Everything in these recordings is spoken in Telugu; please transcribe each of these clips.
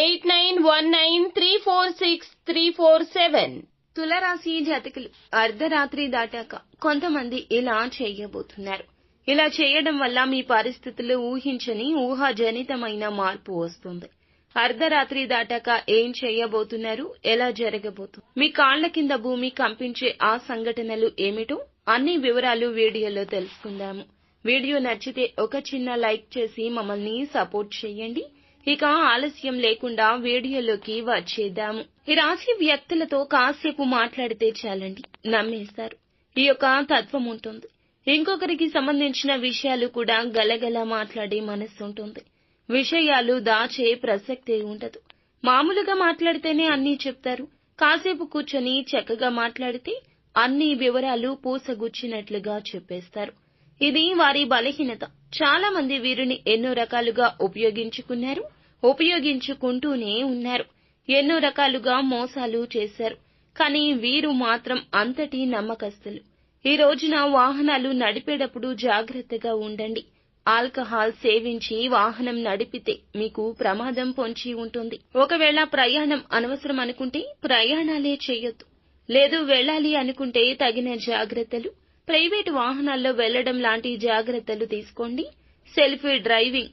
eight nine one nine three four six three four seven. తులరాశి జాతకులు అర్ధరాత్రి దాటాక కొంతమంది ఇలా చేయబోతున్నారు. ఇలా చేయడం వల్ల మీ పరిస్థితులు ఊహించని ఊహాజనితమైన మార్పు వస్తుంది. అర్ధరాత్రి దాటాక ఏం చేయబోతున్నారు? ఎలా జరగబోతుంది మీ కాళ్ళ కింద భూమి కంపించే ఆ సంఘటనలు ఏమిటో అన్ని వివరాలు వీడియోలో తెలుసుకుందాము. వీడియో నచ్చితే ఒక చిన్న లైక్ చేసి మమ్మల్ని సపోర్ట్ చేయండి. ఇక ఆలస్యం లేకుండా వీడియోలోకి వచ్చేద్దాము ఈ రాశి వ్యక్తులతో కాసేపు మాట్లాడితే చాలండి. నమ్మేస్తారు. ఈ యొక్క తత్వం ఉంటుంది. ఇంకొకరికి సంబంధించిన విషయాలు కూడా గలగల మాట్లాడే మనస్సు ఉంటుంది. విషయాలు దాచే ప్రసక్తే ఉండదు. మామూలుగా మాట్లాడితేనే అన్నీ చెప్తారు. కాసేపు కూర్చొని చక్కగా మాట్లాడితే అన్ని వివరాలు పూసగుచ్చినట్లుగా చెప్పేస్తారు. ఇది వారి బలహీనత. చాలా మంది వీరిని ఎన్నో రకాలుగా ఉపయోగించుకున్నారు ఉపయోగించుకుంటూనే ఉన్నారు. ఎన్నో రకాలుగా మోసాలు చేశారు. కానీ వీరు మాత్రం అంతటి నమ్మకస్తులు. ఈ రోజున వాహనాలు నడిపేటప్పుడు జాగ్రత్తగా ఉండండి. ఆల్కహాల్ సేవించి వాహనం నడిపితే మీకు ప్రమాదం పొంచి ఉంటుంది. ఒకవేళ ప్రయాణం అనవసరం అనుకుంటే ప్రయాణాలే చేయొద్దు. లేదు వెళ్ళాలి అనుకుంటే తగిన జాగ్రత్తలు ప్రైవేటు వాహనాల్లో వెళ్ళడం లాంటి జాగ్రత్తలు తీసుకోండి. Self driving.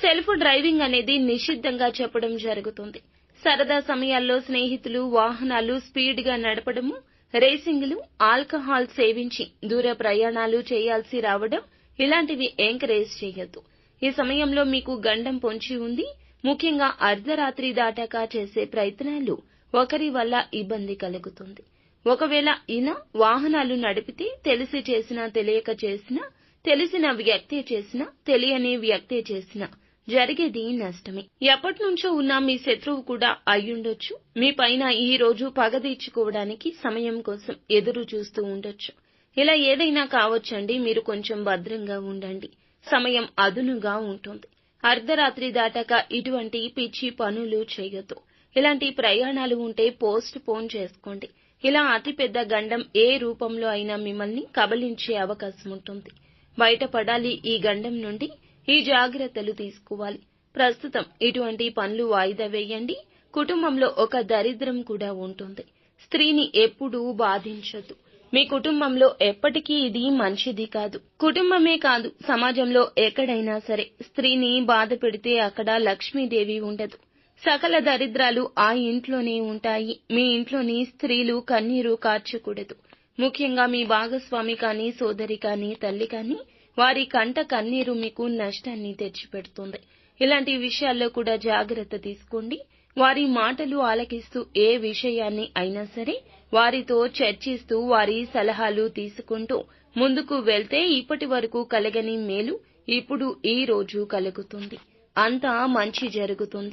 సెల్ఫ్ డ్రైవింగ్ అనేది నిషిద్ధంగా చెప్పడం జరుగుతుంది. సరదా సమయాల్లో స్నేహితులు వాహనాలు స్పీడ్గా నడపడము రేసింగ్లు ఆల్కహాల్ సేవించి దూర ప్రయాణాలు చేయాల్సి రావడం ఇలాంటివి ఎంకరేజ్ చేయొద్దు. ఈ సమయంలో మీకు గండం పొంచి ఉంది. ముఖ్యంగా అర్ధరాత్రి దాటాక చేసే ప్రయత్నాలు ఒకరి వల్ల ఇబ్బంది కలుగుతుంది. ఒకవేళ ఈయన వాహనాలు నడిపితే తెలిసి చేసినా తెలియక చేసినా తెలిసిన వ్యక్తే చేసినా తెలియని వ్యక్తే చేసినా జరిగేది నష్టమే. ఎప్పటి నుంచో ఉన్న మీ శత్రువు కూడా అయ్యుండొచ్చు. మీ పైన ఈ రోజు పగ తీర్చుకోవడానికి సమయం కోసం ఎదురు చూస్తూ ఉండొచ్చు. ఇలా ఏదైనా కావచ్చండి మీరు కొంచెం భద్రంగా ఉండండి. సమయం అదునుగా ఉంటుంది. అర్ధరాత్రి దాటాక ఇటువంటి పిచ్చి పనులు చేయొద్దు. ఇలాంటి ప్రయాణాలు ఉంటే పోస్ట్ పోన్ చేసుకోండి. ఇలా అతిపెద్ద గండం ఏ రూపంలో అయినా మిమ్మల్ని కబలించే అవకాశం ఉంటుంది. బయటపడాలి ఈ గండం నుండి ఈ జాగ్రత్తలు తీసుకోవాలి. ప్రస్తుతం ఇటువంటి పనులు వాయిదా వేయండి. కుటుంబంలో ఒక దరిద్రం కూడా ఉంటుంది. స్త్రీని ఎప్పుడూ బాధించదు. మీ కుటుంబంలో ఎప్పటికీ ఇది మంచిది కాదు. కుటుంబమే కాదు సమాజంలో ఎక్కడైనా సరే స్త్రీని బాధ పెడితే అక్కడ లక్ష్మీదేవి ఉండదు. సకల దరిద్రాలు ఆ ఇంట్లోనే ఉంటాయి. మీ ఇంట్లోని స్త్రీలు కన్నీరు కార్చకూడదు. ముఖ్యంగా మీ భాగస్వామి కానీ సోదరి కానీ తల్లి కానీ వారి కంట కన్నీరు మీకు నష్టాన్ని తెచ్చిపెడుతుంది. ఇలాంటి విషయాల్లో కూడా జాగ్రత్త తీసుకోండి. వారి మాటలు ఆలకిస్తూ ఏ విషయాన్ని అయినా సరే వారితో చర్చిస్తూ వారి సలహాలు తీసుకుంటూ ముందుకు వెళ్తే ఇప్పటి వరకు కలగని మేలు ఇప్పుడు ఈ రోజు కలుగుతుంది. అంతా మంచి జరుగుతుంది.